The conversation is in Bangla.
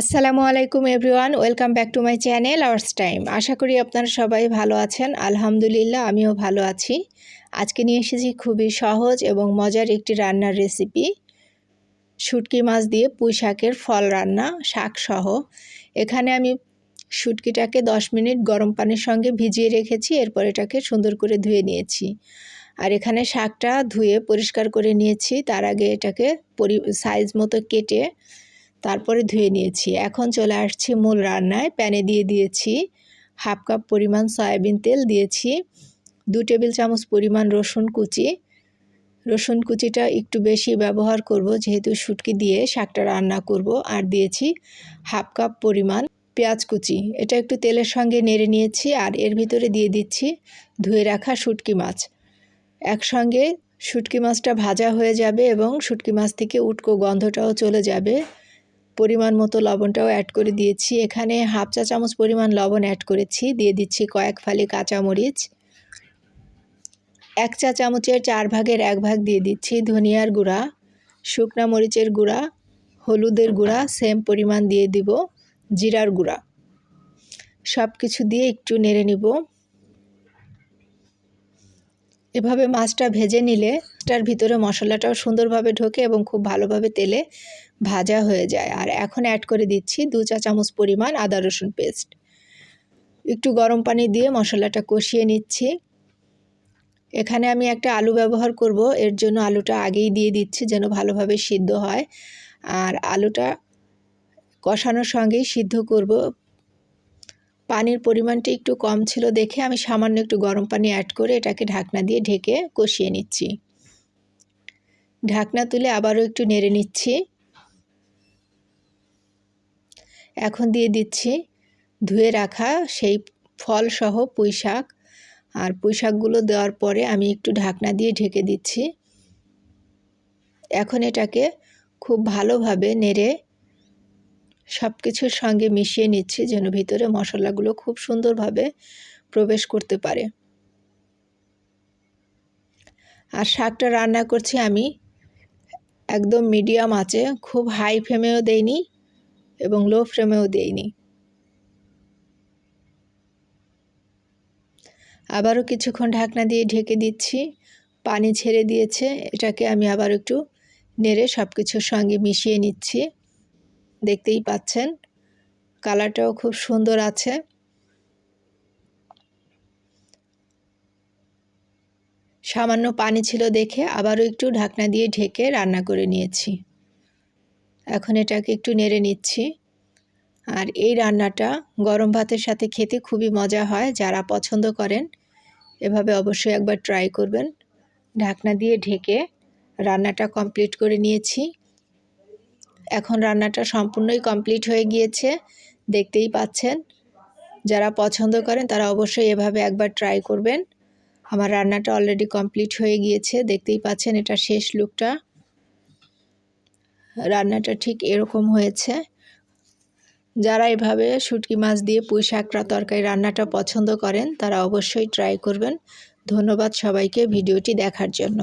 আসসালামু আলাইকুম everyone, welcome back to my channel ours time. আশা করি আপনারা সবাই ভালো আছেন, আলহামদুলিল্লাহ আমিও ভালো আছি। আজকে নিয়ে এসেছি খুবই সহজ এবং মজার একটি রান্নার রেসিপি। শুটকি মাছ দিয়ে পুঁই শাকের ফল রান্না, শাক সহ। এখানে আমি শুটকিটাকে দশ মিনিট গরম পানির সঙ্গে ভিজিয়ে রেখেছি, এরপর এটাকে সুন্দর করে ধুয়ে নিয়েছি। আর এখানে শাকটা ধুয়ে পরিষ্কার করে নিয়েছি, তার আগে এটাকে সাইজ মতো কেটে তারপরে ধুয়ে নিয়েছি। এখন চলে আসছি মূল রান্নায়। প্যানে দিয়ে দিয়েছি হাফ কাপ পরিমাণ সয়াবিন তেল দিয়েছি, দু টেবিল চামচ পরিমাণ রসুন কুচি। রসুন কুচিটা একটু বেশি ব্যবহার করব, যেহেতু শুটকি দিয়ে শাকটা রান্না করব। আর দিয়েছি হাফ কাপ পরিমাণ পেঁয়াজ কুচি। এটা একটু তেলের সঙ্গে নেড়ে নিয়েছি আর এর ভিতরে দিয়ে দিচ্ছি ধুয়ে রাখা শুটকি মাছ। একসঙ্গে শুটকি মাছটা ভাজা হয়ে যাবে এবং শুটকি মাছ থেকে উটকো গন্ধটাও চলে যাবে। পরিমাণ মতো লবণটাও অ্যাড করে দিয়েছি। এখানে হাফ চা চামচ পরিমাণ লবণ অ্যাড করেছি। দিয়ে দিচ্ছি কয়েক ফালি কাঁচামরিচ এক চা চামচের চার ভাগের এক ভাগ দিয়ে দিচ্ছি ধনিয়ার গুঁড়া, শুকনা মরিচের গুঁড়া, হলুদের গুঁড়া সেম পরিমাণ দিয়ে দিব জিরার গুঁড়া। সব কিছু দিয়ে একটু নেড়ে নিব। এভাবে মাছটা ভেজে নিলে তার ভিতরে মশলাটাও সুন্দরভাবে ঢোকে এবং খুব ভালোভাবে তেলে ভাজা হয়ে যায়। আর এখন অ্যাড করে দিচ্ছি দু চা চামচ পরিমাণ আদা রসুন পেস্ট একটু গরম পানি দিয়ে মশলাটা কষিয়ে নিচ্ছি। এখানে আমি একটা আলু ব্যবহার করব। এর জন্য আলুটা আগেই দিয়ে দিচ্ছি যেন ভালোভাবে সিদ্ধ হয়। আর আলুটা কষানোর সঙ্গেই সিদ্ধ করব। পানির পরিমাণটা একটু কম ছিল দেখে আমি সামান্য একটু গরম পানি অ্যাড করে এটাকে ঢাকনা দিয়ে ঢেকে কষিয়ে নিচ্ছি। ঢাকনা তুলে আবারও একটু নেড়ে নিচ্ছি। এখন দিয়ে দিচ্ছি। ধুয়ে রাখা সেই ফল সহ পুঁই শাক আর পুঁই শাকগুলো দেওয়ার পরে আমি একটু ঢাকনা দিয়ে ঢেকে দিচ্ছি। এখন এটাকে খুব ভালোভাবে নেড়ে সব কিছুর সঙ্গে মিশিয়ে নিচ্ছি যেন ভিতরে মশলাগুলো খুব সুন্দরভাবে প্রবেশ করতে পারে। আর শাকটা রান্না করছি আমি। একদম মিডিয়াম আছে খুব হাই ফ্লেমেও দেইনি। এবং লো ফ্রেমেও দেইনি আবারও কিছুক্ষণ ঢাকনা দিয়ে ঢেকে দিচ্ছি, পানি ছেড়ে দিয়েছে, এটাকে আমি আবার একটু নেড়ে সব কিছুর সঙ্গে মিশিয়ে নিচ্ছি। দেখতেই পাচ্ছেন, কালারটাও খুব সুন্দর আছে। সামান্য পানি ছিল দেখে আবারও একটু ঢাকনা দিয়ে ঢেকে রান্না করে নিয়েছি। এখন এটাকে একটু নেড়ে নিচ্ছি। আর এই রান্নাটা গরম ভাতের সাথে খেতে খুবই মজা হয়, যারা পছন্দ করেন এভাবে অবশ্যই একবার ট্রাই করবেন। ঢাকনা দিয়ে ঢেকে রান্নাটা কমপ্লিট করে নিয়েছি। এখন রান্নাটা সম্পূর্ণই কমপ্লিট হয়ে গিয়েছে, দেখতেই পাচ্ছেন। যারা পছন্দ করেন তারা অবশ্যই এভাবে একবার ট্রাই করবেন। আমার রান্নাটা অলরেডি কমপ্লিট হয়ে গিয়েছে, দেখতেই পাচ্ছেন এটা শেষ লুকটা রান্নাটা ঠিক এরকম হয়েছে। যারা এভাবে শুটকি মাছ দিয়ে পুঁই শাকরা তরকারি রান্নাটা পছন্দ করেন, তারা অবশ্যই ট্রাই করবেন। ধন্যবাদ সবাইকে ভিডিওটি দেখার জন্য।